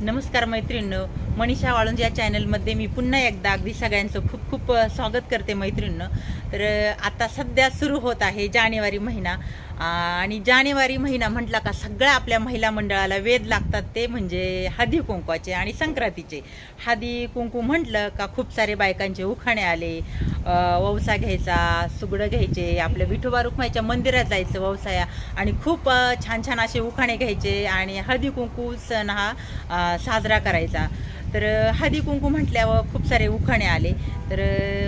नमस्कार मैत्रिणींनो मनीषा वाळुंज या चॅनलमध्ये मी पुन्हा एकदा अगदी सगळ्यांचं खूप खूप स्वागत करते मैत्रिणींनो. तर आता सध्या सुरू होत आहे जानेवारी महिना. आणि जानेवारी महिना म्हटला का सगळ्या आपल्या महिला मंडळाला वेध लागतात ते म्हणजे हळदी कुंकवाचे आणि संक्रांतीचे. हळदी कुंकू म्हटलं का खूप सारे बायकांचे उखाणे आले ववसा घ्यायचा सुगडं घ्यायचे आपल्या विठोबा रुक्माईच्या मंदिरात जायचं ववसाया. आणि खूप छान छान असे उखाणे घ्यायचे आणि हळदी कुंकू सण हा साजरा करायचा. तर हळदी कुंकू म्हटल्यावर खूप सारे उखाणे आले. तर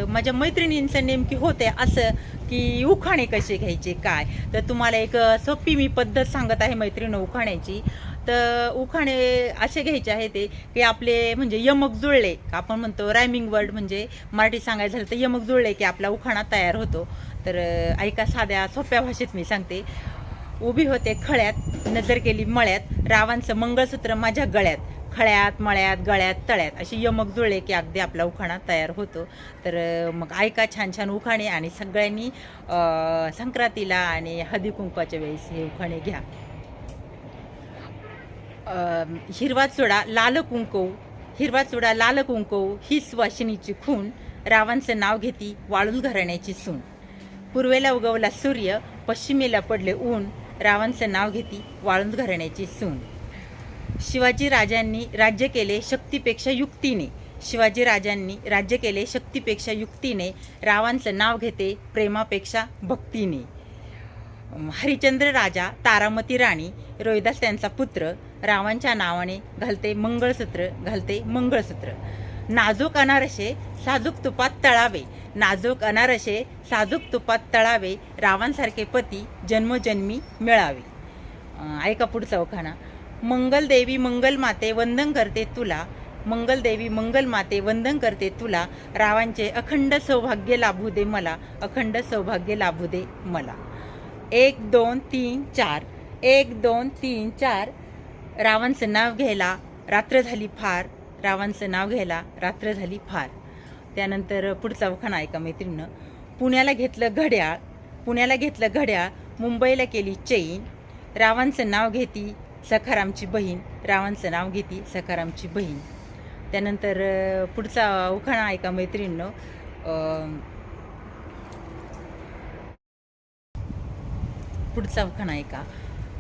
माझ्या मैत्रिणींचं नेमकी होते असं की उखाणे कसे घ्यायचे काय? तर तुम्हाला एक सोपी मी पद्धत सांगत आहे मैत्रिणी उखाण्याची. तर उखाणे असे घ्यायचे आहे ते की आपले म्हणजे यमक जुळले आपण म्हणतो रायमिंग वर्ड म्हणजे मराठी सांगायचं झालं तर यमक जुळले की आपला उखाणा तयार होतो. तर ऐका साध्या सोप्या भाषेत मी सांगते. उभी होते खळ्यात नजर केली मळ्यात रावांचं मंगळसूत्र माझ्या गळ्यात. खळ्यात मळ्यात गळ्यात तळ्यात अशी यमक जुळले की अगदी आपला उखाणा तयार होतो. तर मग ऐका छान छान उखाणे आणि सगळ्यांनी संक्रांतीला आणि हळदी कुंकवाच्या वेळेस हे उखाणे घ्या. हिरवा चुडा लाल कुंकू हिरवा चुडा लाल कुंकू ही सुवासिनीची खून रावांचं नाव घेती वाळून घराण्याची सून. पूर्वेला उगवला सूर्य पश्चिमेला पडले ऊन रावांचं नाव घेती वाळून घराण्याची सून. शिवाजी राजांनी राज्य केले शक्तीपेक्षा युक्तीने. शिवाजी राजांनी राज्य केले शक्तीपेक्षा युक्तीने. रावांचं नाव घेते प्रेमापेक्षा भक्तीने. हरिचंद्र राजा तारामती राणी रोहिदास त्यांचा पुत्र रावांच्या नावाने घालते मंगळसूत्र घालते मंगळसूत्र. नाजूक अनारसे साजूक तुपात तळावे. नाजूक अनारसे साजूक तुपात तळावे. रावांसारखे पती जन्मजन्मी मिळावे. ऐका पुढचा उखाणा मंगलदेवी मंगल माते वंदन करते तुला. मंगलदेवी मंगल माते वंदन करते तुला. रावांचे अखंड सौभाग्य लाभू दे मला. अखंड सौभाग्य लाभू दे मला. एक दोन तीन चार. एक दोन तीन चार. रावांचं नाव घ्यायला रात्र झाली फार रावांचं नाव घ्यायला रात्र झाली फार. त्यानंतर पुढचा उखाणा ऐका मैत्रिणीनं. पुण्याला घेतलं घड्याळ पुण्याला घेतलं घड्याळ मुंबईला केली चैन. रावांचं नाव घेती सखारामची बहीण रावांचं नाव घेती सखारामची बहीण. त्यानंतर पुढचा उखाणा ऐका मैत्रिणीनं. पुढचा उखाणा ऐका.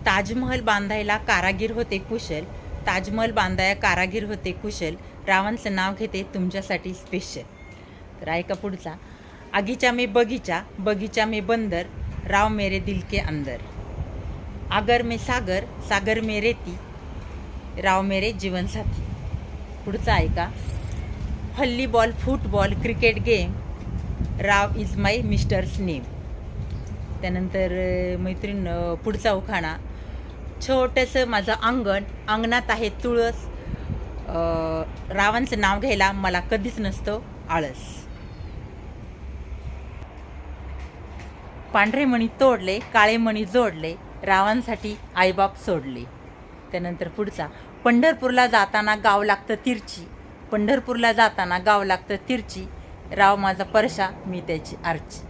ताजमहल बांधायला कारागीर होते कुशल. ताजमहल बांधाया कारागीर होते कुशल. रावांचं नाव घेते तुमच्यासाठी स्पेशल तर ऐका पुढचा. आगीचा मे बगीचा बगीचा मे बंदर राव मेरे दिल के अंदर. आगर मे सागर सागर में रेती राव मेरे जीवनसाथी. पुढचा ऐका. Volleyball football cricket game Rao is my mister's name. त्यानंतर मैत्रीण पुढचा उखाणा. छोटंसं माझं अंगण अंगणात आहे तुळस. रावांचं नाव घ्यायला मला कधीच नसतं आळस. पांढरे मणी तोडले काळे मणी जोडले रावांसाठी आईबाप सोडले. त्यानंतर पुढचा पंढरपूरला जाताना गाव लागतं तिरची. पंढरपूरला जाताना गाव लागतं तिरची. राव माझा परशा मी त्याची आरची.